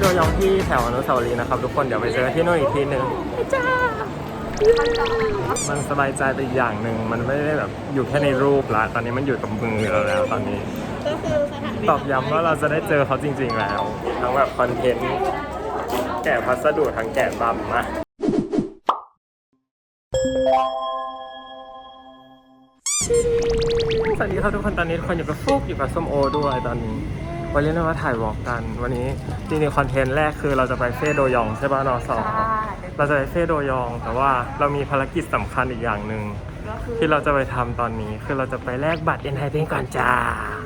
โดยองที่แถวอนุสาวรีย์นะครับ ทุกคนเดี๋ยวไปเจอกันที่นู่นอีกทีหนึ่งจ้ามันสบายใจไปอีกอย่างหนึ่งมันไม่ได้แบบอยู่แค่ในรูปละตอนนี้มันอยู่กับมือเราแล้วตอนนี้ก็คือสถานที่ตอบย้ำว่าเราจะได้เจอเขาจริง ๆ แล้วทั้งแบบคอนเทนต์แกะพัสดุทั้งแกะบัมมาสวัสดีครับทุกคนตอนนี้ทุกคนอยู่กับฟุกอยู่กับส้มโอด้วยตอนนี้ วันนี้เรามาถ่ายวอล์กกัน วันนี้จริงๆคอนเทนต์แรกคือเราจะไปเฟโดยองใช่ป่ะนอสองเราจะไปเฟโดยอง แต่ว่าเรามีภารกิจสำคัญอีกอย่างหนึ่งก็คือที่เราจะไปทำตอนนี้คือเราจะไปแลกบัตรเอ็นไทเพนก่อนจ้า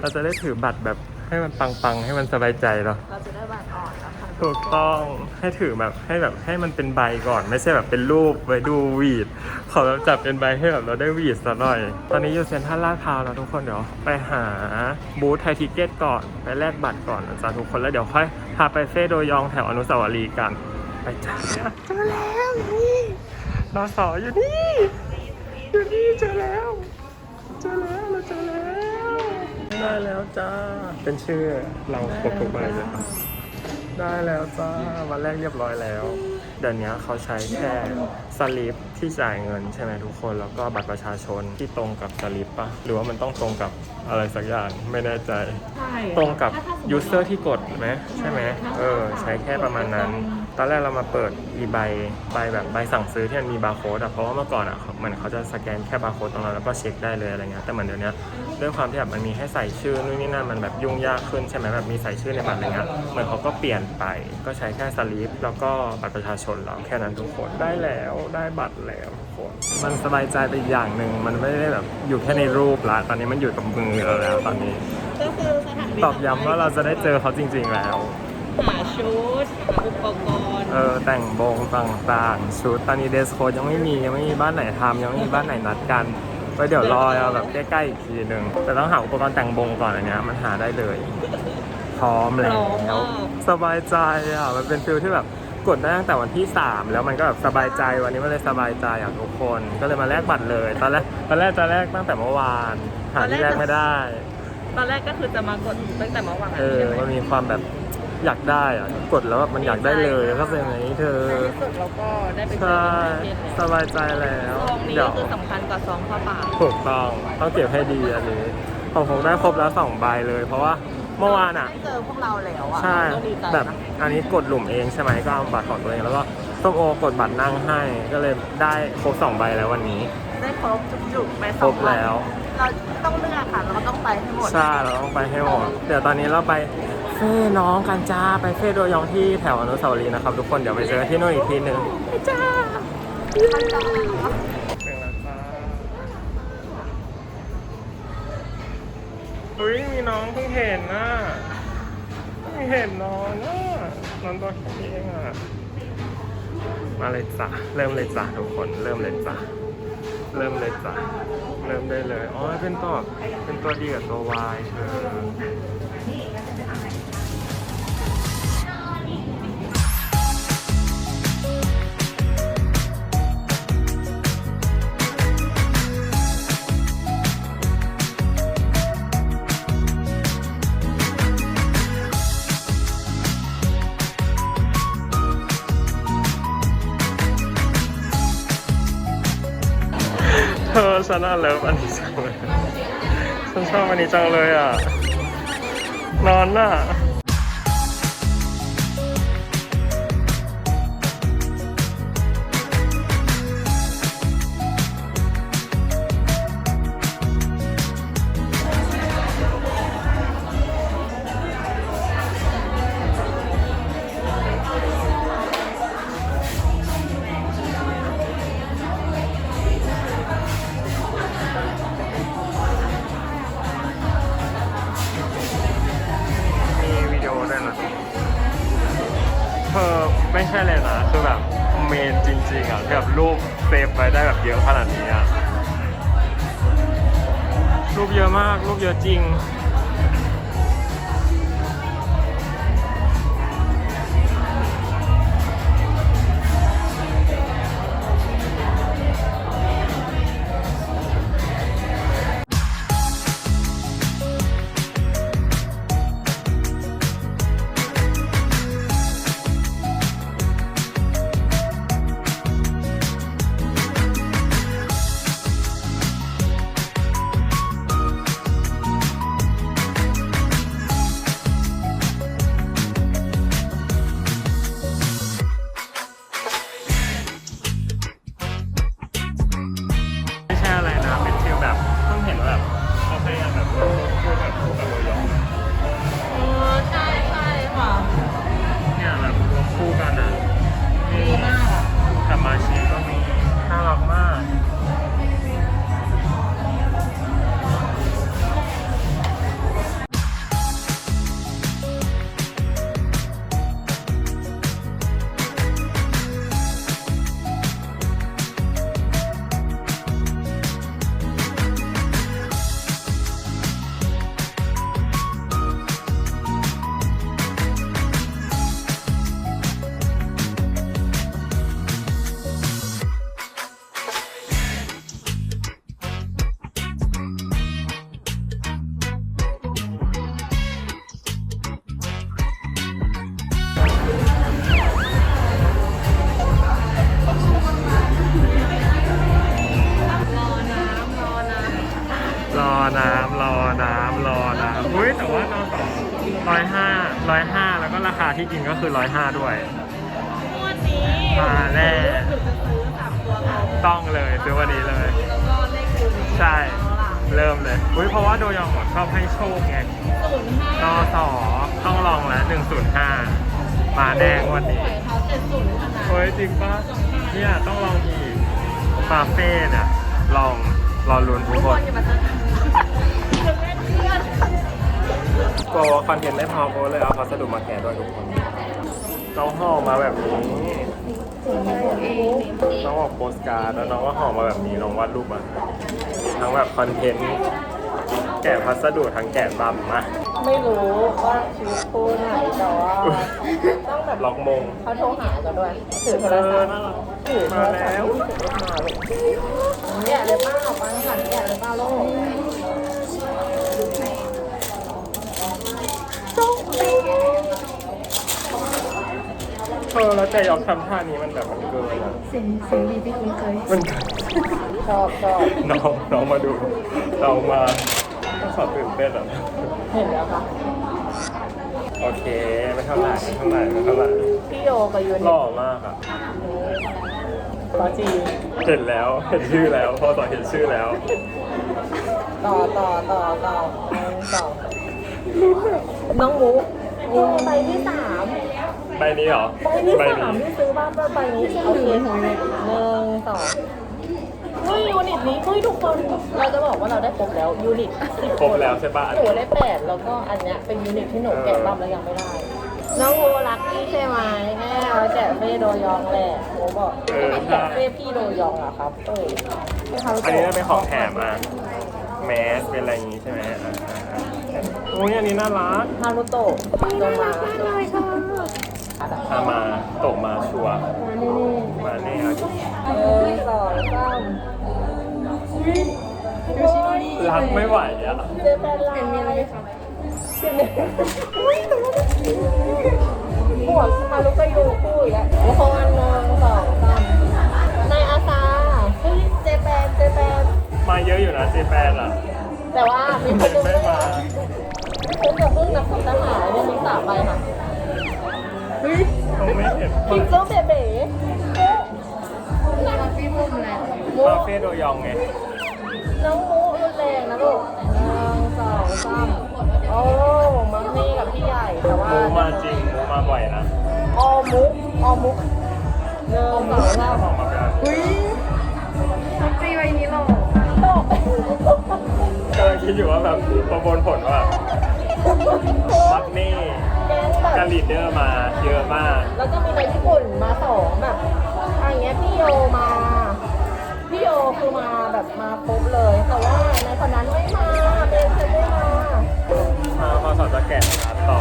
เราจะได้ถือบัตรแบบให้มันปังๆ ให้มันสบายใจเนาะ เราจะได้บัตรอ่อนแล้วค่ะ ถูกต้องให้ถือแบบให้แบบให้มันเป็นใบก่อน ไม่ใช่แบบเป็นรูปไว้ดูหวีด ขอแบบจับเป็นใบให้แบบเราได้หวีดซะหน่อย ตอนนี้อยู่เซ็นทรัลลาดพร้าวแล้วทุกคนเดี๋ยวไปหาบูธไทยทิเก็ตก่อน ไปแลกบัตรก่อนนะจ๊ะทุกคนแล้วเดี๋ยวค่อยพาไปเฟโดยองแถวอนุสาวรีย์กัน ไปจ้าเจอแล้วนี่นอสออยู่นี่อยู่นี่เจอแล้ว เจอแล้วเราเจอแล้วได้แล้วจ้าเป็นชื่อเราครบทุกใบเลยปะ ได้แล้วจ้าวันแรกเรียบร้อยแล้ว เดี๋ยวนี้เขาใช้แค่สลิปที่จ่ายเงินใช่ไหมทุกคน แล้วก็บัตรประชาชนที่ตรงกับสลิปปะหรือว่ามันต้องตรงกับอะไรสักอย่างไม่แน่ใจ ใช่ตรงกับยูเซอร์ที่กดไหมใช่ไหมเออ ใช้แค่ประมาณนั้น ตอนแรกเรามาเปิดอีใบใบแบบใบสั่งซื้อที่มันมีบาร์โค้ดอะเพราะว่าเมื่อก่อนอะเหมือนเขาจะสแกนแค่บาร์โค้ดตรงนั้นแล้วก็เช็คได้เลยอะไรเงี้ยแต่เหมือนเดี๋ยวนี้ด้วยความที่แบบมันมีให้ใส่ชื่อนู่นนี่นั่นมันแบบยุ่งยากขึ้นใช่ไหมแบบมีใส่ชื่อในบัตรอะไรเงี้ยเหมือนเขาก็เปลี่ยนไปก็ใช้แค่สลิปแล้วก็บัตรประชาชนเราแค่นั้นทุกคนได้แล้วได้บัตรแล้วทุกคนมันสบายใจไปอีกอย่างหนึ่งมันไม่ได้แบบอยู่แค่ในรูปละตอนนี้มันอยู่กับมือเราแล้วตอนนี้ก็คือสถานที่ตอบย้ำว่าเราจะได้เจอเขาจริง ๆแล้ว หาชุดหาอุปกรณ์ เออแต่งบงต่างๆชุดตอนนี้เดสโคดยังไม่มียังไม่มีบ้านไหนทำยังไม่มีบ้านไหนนัดกันไว้เดี๋ยวรอเอาแบบใกล้ๆอีกทีหนึ่งแต่ต้องหาอุปกรณ์แต่งบงก่อนอันเนี้ยมันหาได้เลย พร้อมแล้วสบายใจอะมันเป็นฟิลที่แบบกดได้ตั้งแต่วันที่ 3 แล้วมันก็แบบสบายใจวันนี้มันเลยสบายใจอะทุกคน ก็เลยมาแลกบัตรเลยตอนแรกตอนแรกจะแลกตั้งแต่เมื่อวานหาที่แลกไม่ได้ ตอนแรกก็คือจะมากดตั้งแต่เมื่อวานเออใช่ไหมมันมีความแบบ อยากได้อะกดแล้วแบบมันอยากได้เลยก็เป็นอย่างนี้เธอในที่สุดเราก็ได้ไปเจอใช่ประเทศสบายใจแล้วซองนี้เดี๋ยก็วคือสำคัญกว่าซองผ้าป่าถูกต้องต้องเก็บให้ดีอันนี้ของผมได้ครบแล้วสองใบเลย เพราะว่าเมื่อวานอะ ได้เจอพวกเราแล้วอะใช่ก็ดีใจแบบนะอันนี้กดหลุมเองใช่ไหมก็เอาบัตรของตัวเองแล้วก็ส้มโอกดบัตรนั่งให้ก็เลยได้ครบสองใบแล้ววันนี้ ได้ครบจุกๆไปสครองบวันแล้ว เราต้องเลือกค่ะเราก็ต้องไปให้หมดใช่เราต้องไปให้หมดเดี๋ยวตอนนี้เราไปเฟ่น้องกันจ้าไปเฟ่โดยองที่แถวอนุสาวรีย์นะครับ ทุกคนเดี๋ยวไปเจอที่นู่นอีกทีหนึ่งจ้าถึงแล้วจ้าอุ้ยมีน้องเพิ่งเห็นน่ะเพิ่งเห็นน้องอะน้องตัวแค่นี้เองอะมาเลยจ้ะเริ่มเลยจ้ะทุกคนเริ่มเลยจ้ะเริ่มเลยจ้ะเริ่มได้เลย อ๋อ เป็นตัว เป็นตัวดีกับตัววายเธอ อฉันน่าเลิฟอันนี้จังเลยฉันชอบอันนี้จังเลยอะ นอนน่ะ ฟไปได้แบบเยอะขนาดนี้อะรูปเยอะมาก รูปเยอะจริง อน้ำอุ้ยแต่ว่านอสองร้อยห้าร้อยห้าแล้วก็ราคาที่กินก็คือร้อยห้าด้วย งวดนี้มาแน่ หนูจะซื้อสามตัวเอาต้องเลยซื้อวันนี้เลย แล้วก็เลขคูณใช่ เริ่มเลย อุ้ยเพราะว่าโดยองหมดชอบให้โชคไงศูนย์ห้านอสอต้องลองแล้วหนึ่งศูนย์ห้ามาแดงวันนี้ หวยเขาเจ็ดศูนย์ขนาดเฮ้ยจริงปะเนี่ยต้องลองอีกคาเฟ่เนี่ยลองรอลุ้นทุทุกกคคนน อย่ามาเจอจะ กลัวว่าคอนเทนต์ไม่พอโพสเลยเอาพัสดุมาแกะด้วยทุกคนน้องห่อมาแบบนี้น้องออกโปสการ์ดแล้วน้องก็ห่อมาแบบนี้น้องวาดรูปมาทั้งแบบคอนเทนต์แกะพัสดุทั้งแกะบัมมาไม่รู้ว่าชีวิตคู่ไหนแต่ว่าต้องแบบล็อกมงเขาโทรหากันด้วยถือโทรศัพท์ถือโทรศัพท์ที่ถือรถมาลูกแกะเลยป้าปังขันแกะเลยป้าโลก เออ แล้วแต่ยอมทำท่านี้มันแบบมันเกินอะเสียงเสียงดีที่คุ้นเคยมันชอบชอบน้องน้องมาดูน้องมาต้องขอตื่นเต้นอะ เห็นแล้วค่ะโอเค ไม่เท่าไหร่ไม่เท่าไหร่ไม่เท่าไหร่พี่โยกับยูหนิล่อมากอะปอจีเห็นแล้ว เห็นชื่อแล้ว พอต่อเห็นชื่อแล้ว ต่อต่อต่อต่อหนึ่งสองน้องมุกมุกใบที่สาม ใบนี้เหรอใบที่สามที่ซื้อบ้านใบนี้โอเคหนึ่งสองเฮ้ยยูนิตนี้เฮ้ยทุกคนเราจะบอกว่าเราได้ครบแล้วยูนิตสิบครบแล้วใช่ปะหนูได้แปดแล้วก็อันเนี้ยเป็นยูนิตที่หนูแกะรอบแล้วยังไม่ได้ น้องโมรักพี่ใช่ไหมแม่เอาแกะเฟ่โดยองแหละโมบอกไม่แกะเฟ่พี่โดยองอะครับเอ้ยให้เขาอันนี้น่าเป็นของแถมอะแมสเป็นอะไรอย่างงี้ใช่ไหมอะอะอะอุ้ยอันนี้น่ารักฮารุโตะโดมาอามาโตะมาชัวร์มาแน่เอาดิเออสองสามรักไม่ไหวอะเจแปนลาเห็นมีอะไรไหมคะหมวกฮารุก็ยูคู่อีกแล้วทุกคนหนึ่งสองสามนายอาซาเฮ้ยเจแปนเจแปนมาเยอะอยู่นะเจแปนอะ แต่ว่ามีคนเห็นนึงไม่ไม่มาคุ้มกับเพิ่งนักทหารเนี่ยมีสามใบค่ะ เขาไม่เห็นพิงโก้เบเบ้มาพี่พุ่มอะไรมุคาเฟ่โดยองไง น้องมุรุนแรงนะลูกหนึ่งสองสามโอ้มัมมี่กับพี่ใหญ่แต่ว่ามูมาจริงมูมาบ่อยนะออมุกออมุกหนึ่งสองสามออกมาเป็นอุ้ยทักซี่ใบนี้หรอตกกำลังคิดอยู่ว่าแบบประมวลผลว่ามักนี่ แกงแบบกาลีดเดอร์มาเยอะมาก แล้วก็มีในญี่ปุ่นมาสองแบบอะไรเงี้ยพี่โยมาพี่โยคือมาแบบมาครบเลย แต่ว่าในคนนั้นไม่มาเบนเซนไม่มามาพอสอนจะแกะร้านต่อ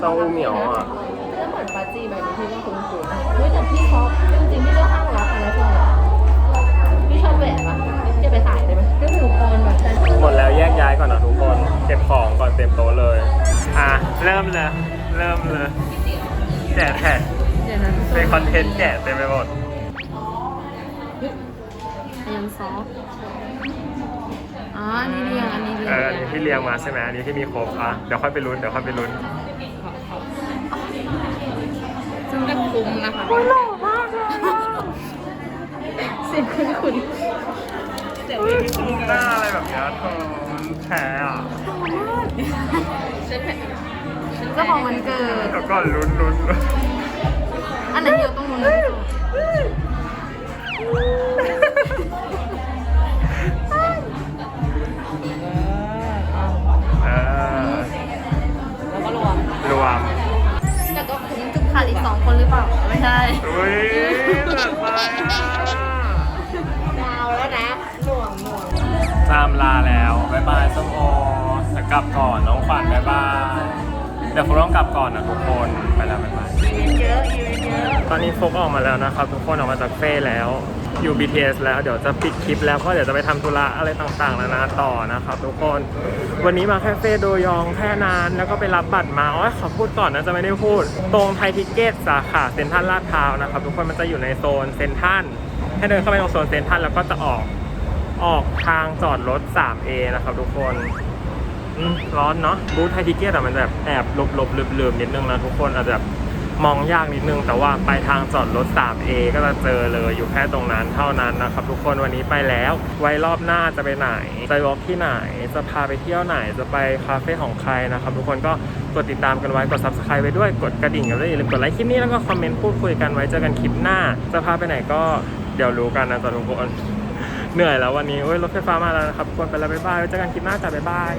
เต้าหู้เหมียวอะแล้วเหมือนปาจีแบบนี้พี่ก็คุ้นๆเฮ้ยแต่พี่เขาจริงๆพี่ก็ข้างรักนะช่วงนี้พี่ชอบแหวนปะจะไปถ่ายได้ไหมก็ถือปอนแบบนั้นหมดแล้วแยกย้ายก่อนนะทุกคน เก็บของก่อนเต็มโต๊ะเลย อะ เริ่มเลย เริ่มเลยแกะแท็กเดี๋ยวนะเป็นคอนเทนต์แกะเต็มไปหมดยังซอฟอ๋ออันนี้เรียง อันนี้เรียง เอออันนี้ที่เรียงมาใช่ไหมอันนี้ที่มีครบอะ เดี๋ยวค่อยไปลุ้น เดี๋ยวค่อยไปลุ้น ซึ่งก็ คุ้มนะคะหล่อมากเลยเสียงคุ้นคุ้นหน้าอะไรแบบเนี้ยเธอมันแพ้อะเจ้าของวันเกิดเดี๋ยวก่อนลุ้นลุ้นลุ้นอันไหนเดียวต้องมุน สองคนหรือเปล่า ไม่ใช่อุ้ยเลิศไปอะดาวแล้วนะหน่วงหน่วงตามลาแล้วบ๊ายบายส้มโอจะกลับก่อนน้องขวัญบ๊ายบายบเดี๋ยวฟุกต้องกลับก่อนนะทุกคนไปแล้วบ๊ายบายเยอะอีเวนต์เยอะ ตอนนี้ฟุกออกมาแล้วนะครับ ทุกคนออกมาจากเฟ่แล้ว อยู่ BTS แล้วเดี๋ยวจะปิดคลิปแล้วเพราะเดี๋ยวจะไปทำธุระอะไรต่างๆนานาต่อนะครับทุกคนวันนี้มาแค่เฟ่โดยองแค่นานแล้วก็ไปรับบัตรมาอ้ยขอพูดก่อนนะจะไม่ได้พูด ตรงไทยทิกเก็ตสาขาเซ็นทรัลลาดพร้าวนะครับทุกคนมันจะอยู่ในโซนเซ็นทรัลให้เดินเข้าไปตรงโซนเซ็นทรัลแล้วก็จะออกออกทางจอดรถ 3A นะครับทุกคนร้อนเนาะบูธไทยทิกเก็ตอะมันแบบแอบหลบหลบๆลืมๆนิดนึงนะทุกคนอาจจะแบบ มองยากนิดนึง แต่ว่าไปทางจอดรถ 3A ก็จะเจอเลยอยู่แค่ตรงนั้นเท่านั้นนะครับ ทุกคนวันนี้ไปแล้ว ไว้รอบหน้าจะไปไหนจะวอล์กที่ไหน จะพาไปเที่ยวไหนจะไปคาเฟ่ของใครนะครับ ทุกคนก็กดติดตามกันไว้กด subscribe ไว้ด้วยกดกระดิ่งกันด้วยอย่าลืมกดไลค์คลิปนี้แล้วก็คอมเมนต์พูดคุยกันไว้เจอกันคลิปหน้า จะพาไปไหนก็เดี๋ยวรู้กันนะจ๊ะทุกคนเหนื่อยแล้ววันนี้เว้ยรถไฟฟ้ามาแล้วนะครับทุกคนไปแล้วบ๊ายบายไว้เจอกันคลิปหน้าจ้ะบ๊ายบาย